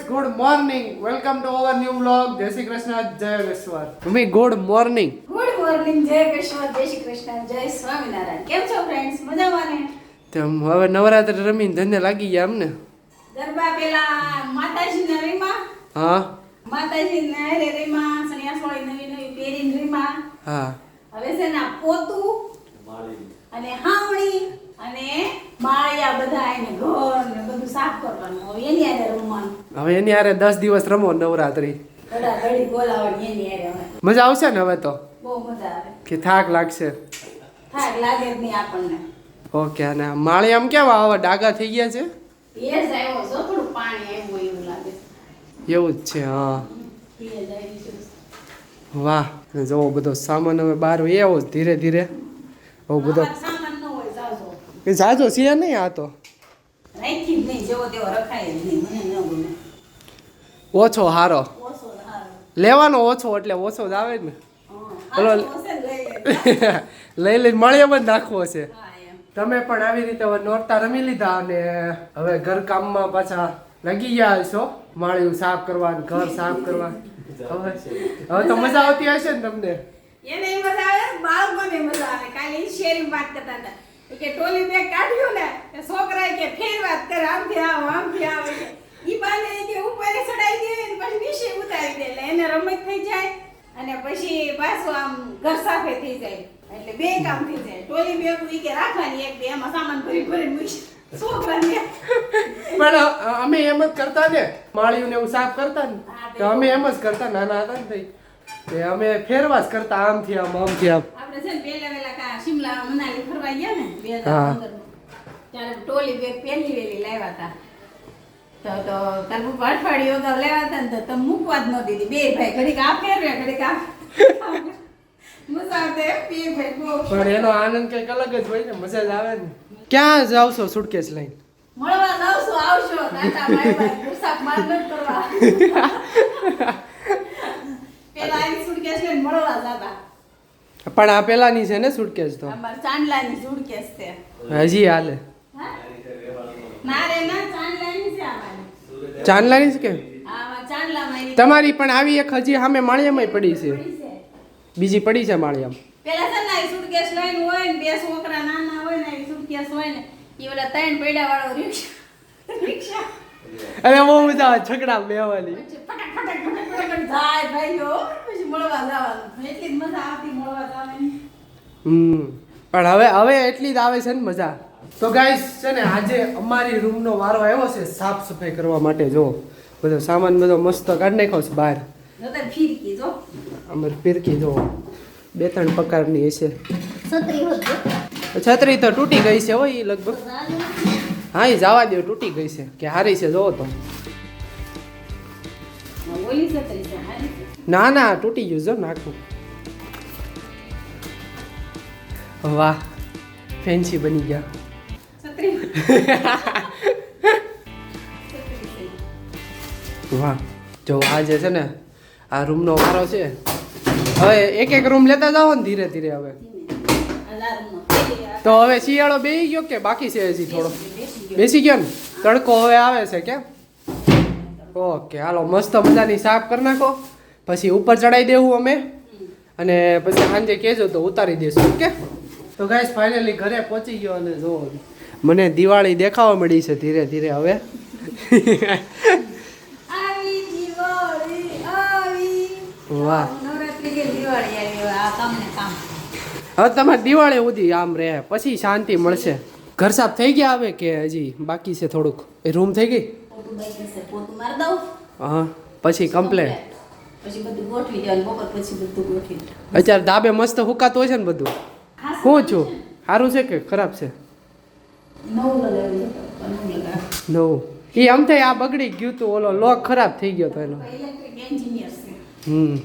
Guys good morning. Welcome to our new vlog. જય શ્રી કૃષ્ણ જય વિશ્વર ભૂમિ ગુડ મોર્નિંગ. ગુડ મોર્નિંગ જય કૃષ્ણ જય શ્રી કૃષ્ણ જય સ્વામિનારાયણ. કેમ છો ફ્રેન્ડ્સ મજામાં ને? તેમ હવે નવરાત્રી રમીને ધંધે લાગી ગયા અમને. ગરબા પેલા માતાજીના રીમા. હા. માતાજીના હારે રીમા સન્યાસવાળી નવી નવી પહેરીને રીમા. હા. હવે છે ને પોતું અને હાવણી. અને માળિયા બધા એને ઘર ને બધું સાફ કરવાનું. હવે એની હારે રમવાનું. હવે એની આરે દસ દિવસ રમો નવરાત્રી. મજા આવશે ને હવે તો? બહુ મજા આવે. કે થાક લાગશે? થાક લાગે જ નહીં આપણને. ઓકે અને માળી આમ કેવા હવે ડાગા થઈ ગયા છે? એ જ આવ્યો છો થોડું પાણી આવ્યું એવું લાગે. એવું જ છે હા. વાહ જો જોવો બધો સામાન હવે બહાર એવો ધીરે ધીરે. બહુ બધો એ જાજો છે નહીં આ તો. ઓછો હારો. લેવાનો ઓછો એટલે ઓછો જ આવે ને. ને લઈ લઈ મળીએ જ નાખવો છે. તમે પણ આવી રીતે હવે નોરતા રમી લીધા અને હવે ઘર કામમાં પાછા લાગી ગયા હશો. માળિયું સાફ કરવા ઘર સાફ કરવા હવે તો મજા આવતી હશે ને તમને? એને મજા આવે બાળકોને મજા આવે. કાલે ઈ વાત કરતા હતા. કે ટોલી બેગ કાઢ્યું ને કે છોકરાએ કે ફેર વાત કરે આમથી આવ આમથી આવ ઈ બાને કે ઉપર ચડાઈ દે ને પછી નીચે ઉતારી દે એટલે એને રમત થઈ જાય અને પછી પાછું આમ ઘર સાફે થઈ જાય એટલે બે કામ થઈ જાય. ટોલી બેગ ઈ કે રાખવાની એક બે એમાં સામાન ભરી ભરી મૂકી છોકરાને પણ અમે એમ જ કરતા ને માળિયું ને એવું સાફ કરતા ને તો અમે એમ જ કરતા નાના હતા ને. તે અમે ફેરવાસ કરતા આમથી આમ આમથી આમ. આપણે છે ને પહેલા વેલા કા શિમલા મનાલી ફરવા ગયા ને બે ત્યારે ટોલી બેગ પહેલી વેલી લાવ્યા હતા તો તો તાર બુ અઠવાડિયું અગાઉ લાવ્યા હતા ને તો તમે મૂકવા જ ન દીધી. બે ભાઈ ઘડીક આ ઘડીક આ પણ એનો આનંદ કંઈક અલગ જ હોય ને મજા જ આવે ને. ક્યાં જાવ છો સુટકેસ લઈને? મળવા આવશો આવશો. બાય બાય માર ન કરવા. પેલા આવી સુટકેસ લઈને મળવા જતા પણ આ પેલાની છે ને સુટકેસ તો. અમાર ચાંદલાની સુટકેસ છે. હજી હાલે? ના ચાંદલાની છે અમારી. ચાંદલાની છે કે? તમારી પણ આવી એક હજી સામે માળિયામાં પડી છે. બીજી પડી છે માળિયામ. પેલા છે ને સુટકેસ લઈને હોય ને બે છોકરા નાના હોય ને સુટકેસ હોય ને એ ઓલા ત્રણ પૈડા વાળો રિક્ષા રિક્ષા અરે બહુ મજા આવે છકડા જવાની. હમ. પણ હવે હવે એટલી જ આવે છે ને મજા. તો ગાઈસ છે ને આજે અમારી રૂમનો વારો આવ્યો છે સાફ સફાઈ કરવા માટે જો. બધો સામાન બધો મસ્ત કાઢી નાખ્યો છે બહાર. અમારે ફીરકી જો. બે ત્રણ પ્રકારની હશે. છત્રી છત્રી તો તૂટી ગઈ છે હોય લગભગ. હા એ જવા દે તૂટી ગઈ છે. કે હારી છે જોવો તો. ના ના તૂટી ગયું જો નાખું. વાહ ફેન્સી બની ગયા. વાહ જો આજે છે ને આ રૂમનો વારો છે. હવે એક એક રૂમ લેતા જાઓ ને ધીરે ધીરે હવે. આ તો હવે શિયાળો બે ગયો કે બાકી છે હજી થોડો? બેસી ગયો. ને? તડકો હવે આવે છે કેમ ઓકે હાલો મસ્ત મજાની સાફ કરી નાખો. પછી ઉપર ચડાવી દેવું અમે. અને પછી સાંજે કહેજો તો ઉતારી દેશું ઓકે? તો ગાઈસ ફાઇનલી ઘરે પહોંચી ગયો અને જો મને દિવાળી દેખાવા મળી છે ધીરે ધીરે હવે. વાહ. હવે તમારે દિવાળી સુધી આમ રહે પછી શાંતિ મળશે. ઘર સાફ થઈ ગયા હવે કે હજી બાકી છે થોડુંક? એ રૂમ થઈ ગઈ? હા. પછી કમ્પ્લેન અત્યારે દાબે મસ્ત હુકાતું હોય છે ને બધું. શું હું છું. સારું છે કે ખરાબ છે? નવું એ આમ થાય આ બગડી ગયું તું ઓલો લોક ખરાબ થઈ ગયો તો એનો. હમ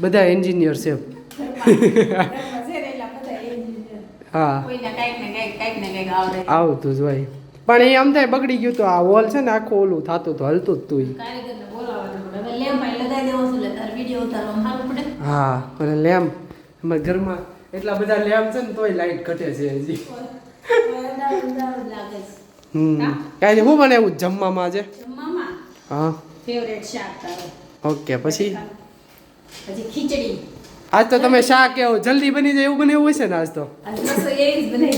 બધા એન્જિનિયર છે ઘરમાં ઘરમાં છે ને એટલા બધા engineer. હા. આવતું જ હોય. પણ એ આમ થાય બગડી ગયું તો આ હોલ છે ને આખું ઓલું થતું તો હલતું જ તું છે હા અને લેમ્પ અમારા ઘરમાં એટલા બધા લેમ્પ છે ને તોય લાઈટ ઘટે છે હજી. છે. હમ કાંઈ હું જમવામાં આજે? જમવામાં? હા. શાક તારો. ઓકે પછી? પછી ખીચડી. આજ તો તમે શાક કેવો જલ્દી બની જાય એવું બનાવ્યું હશે ને આજ તો? બની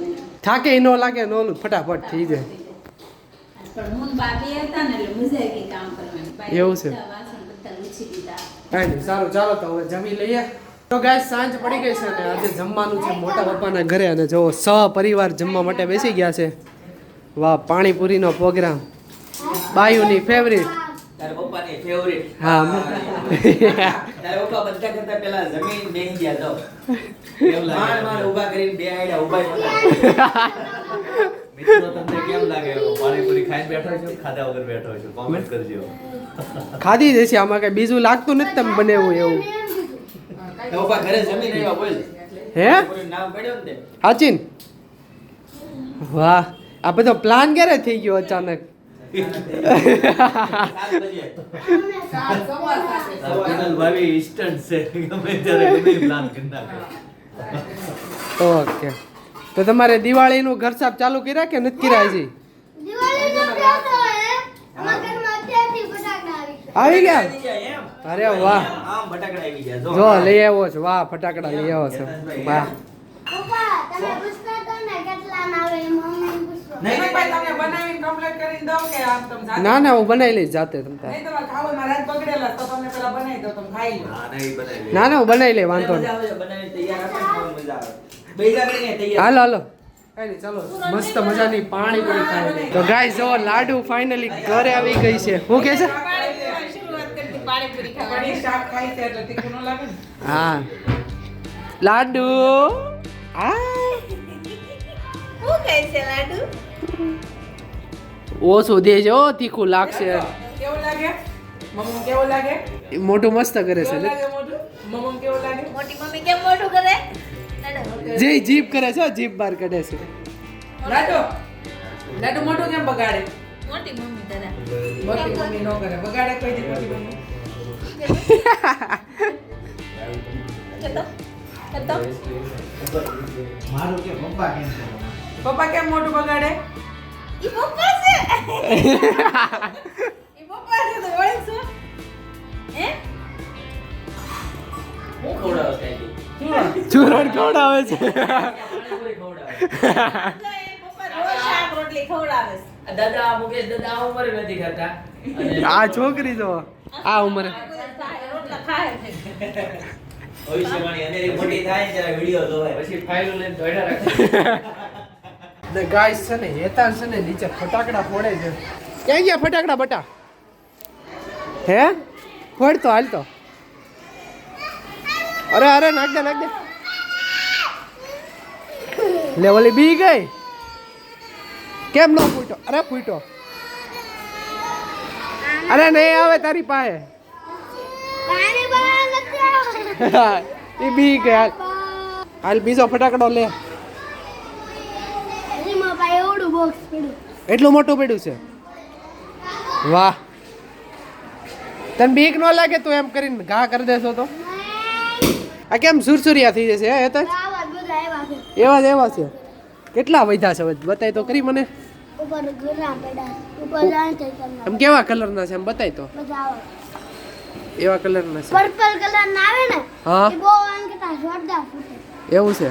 ને થાકે ન લાગે ન ઓલું ફટાફટ થઈ જાય. ને ને એવું છે? કાંઈ સારું ચાલો તો હવે જમી લઈએ. તો ગાય સાંજ પડી ગઈ છે અને આજે જમવાનું છે મોટા પપ્પાના ઘરે અને જો સહપરિવાર જમવા માટે બેસી ગયા છે. વાહ પાણીપુરીનો પ્રોગ્રામ બાયુની ફેવરિટ ફેવરિટ હા તારે પપ્પા બધા. કરતા પેલા જમીન બેહી ગયા તો. માર માર ઊભા કરીને બે આયડા ઊભા મિત્રો તમને કેમ લાગે? પાણીપુરી ખાઈને બેઠો છો ખાધા વગર બેઠો છો? કોમેન્ટ કરજો. ખાધી જશે આમાં કઈ બીજું લાગતું નથી તમે બનેવું એવું. તારા ઘરે જમીન આવ્યા બોલ. હે? નામ પડ્યો ને હાચીન? વાહ. આ બધો પ્લાન ક્યારે થઈ ગયો અચાનક? ઓકે. તો તમારે દિવાળીનું ઘર સાફ ચાલુ કર્યા કે નથી કર્યા હજી? આવી ગયા? આવી અરે વાહ. આવી જો, લઈ આવ્યો છો. વાહ, ફટાકડા લઈ આવ્યો છો. વાહ. ને ના હું બનાવી લઈશ જાતે તમને પેલા બનાવી દો તમે ખાઈ લો. ના ના ઈ બનાવી ના ના હું બનાવી લઈ વાંધો હાલો હાલો. ચાલો. મસ્ત મજાની પાણી પૂરી તો ગાય જો લાડુ ફાઇનલી ઘરે આવી ગઈ છે. શું કે છે? હા. લાડુ. આ. શું કહે છે લાડુ? ઓછું દેજો તીખું લાગશે. કેવું લાગે? મમ્મી કેવું લાગે? મોટું મસ્ત કરે છે મમ્મી કેવું લાગે? મોટી મમ્મી કેમ મોટું કરે? જે જીભ કરે છે જીભ બહાર કાઢે છે. લાડો? લાડો મોટો કેમ બગાડે? મોટી મમ્મી દાદા. મોટી મમ્મી નો કરે. બગાડે કોઈ દી મોટી મમ્મી. કહેતો કહેતો પપ્પા કેમ મોઢું બગાડે? ઈ પપ્પા છે. ઈ પપ્પા છે તો ઓળખશો હે? હું ખવડાવું છે ચૂરણ ખવડાવે છે. પાણીપુરી ખવડાવે તો એ પપ્પા રોજ શાક રોટલી ખવડાવે છે. આ દાદા મુકેશ દાદા આ ઉંમરે નથી ખાતા. આ છોકરી તો. આ ઉંમરે. રોટલા ભવિષ્યવાણી અંધેરી મોટી થાય ત્યારે વીડિયો જોવાય. પછી ફાઇલો લઈને દોડ્યા રાખે. ને ગાય છે ને હેતાન છે ને નીચે ફટાકડા ફોડે છે. ક્યાં ગયા ફટાકડા બટા? હે? ફોડતો હાલ તો. અરે અરે નાખ દે નાખ દે. લે ઓલી બી ગઈ. કેમ નો ફૂટો? અરે ફૂટો. અરે નહીં આવે તારી પાસે. એ બી ગઈ હાલ. હાલ બીજો ફટાકડો લે હજી મારા પાસે એવડું બોક્સ પડ્યું એટલું મોટું પડ્યું છે? વાહ. તને બીક ન લાગે તું એમ કરીને ઘા કરી દેશો તો? આ કેમ સુરસુરિયા થઈ જશે એ તો? એવા જ એવા છે. કેટલા વધ્યા છે બતાય તો કરી મને. એમ કેવા કલર કલરના છે એમ બતાય તો? એવા કલર કલરના છે. પર્પલ કલર ના આવે ને હા. એવું છે?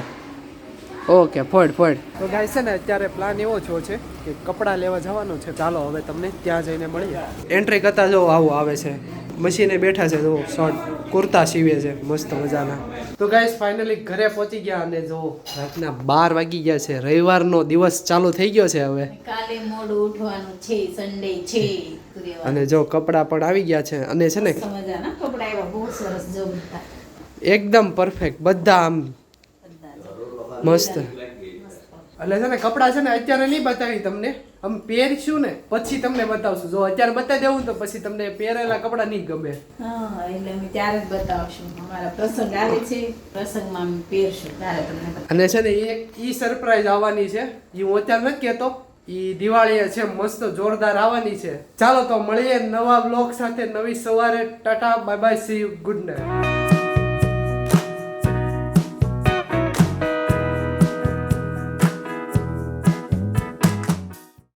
ઓકે ફોડ ફોડ. તો ગાય છે ને અત્યારે પ્લાન એવો છો છે કે કપડાં લેવા જવાનું છે. ચાલો હવે તમને ત્યાં જઈને મળીએ. એન્ટ્રી કરતા જો આવું આવે છે. મશીને બેઠા છે જો શોર્ટ કુર્તા સીવે છે. મસ્ત મજાના. તો ગાઈસ ફાઇનલી ઘરે પહોંચી ગયા અને જો રાતના બાર વાગી ગયા છે. રવિવારનો દિવસ ચાલુ થઈ ગયો છે હવે. કાલે મોડું ઉઠવાનું છે સન્ડે છે. અને જો કપડાં પણ આવી ગયા છે. અને છે ને મજાના કપડા એવા બહુ સરસ જો એકદમ પરફેક્ટ બધા આમ. મસ્ત. એટલે છે ને કપડાં છે ને અત્યારે નહીં બતાવી તમને. આમ પહેરશું ને પછી તમને બતાવશું. જો અત્યારે બતાવી દેવું તો પછી તમને પહેરેલા કપડાં નહીં ગમે. હા એટલે અમે ત્યારે જ બતાવશું. અમારા પ્રસંગ આવે છે પ્રસંગમાં અમે પહેરશું ત્યારે તમને અને છે ને એક ઈ સરપ્રાઈઝ આવવાની છે. એ હું અત્યારે નથી કહેતો. ઈ દિવાળી છે મસ્ત જોરદાર આવવાની છે. ચાલો તો મળીએ નવા બ્લોગ સાથે નવી સવારે. Tata bye bye see good night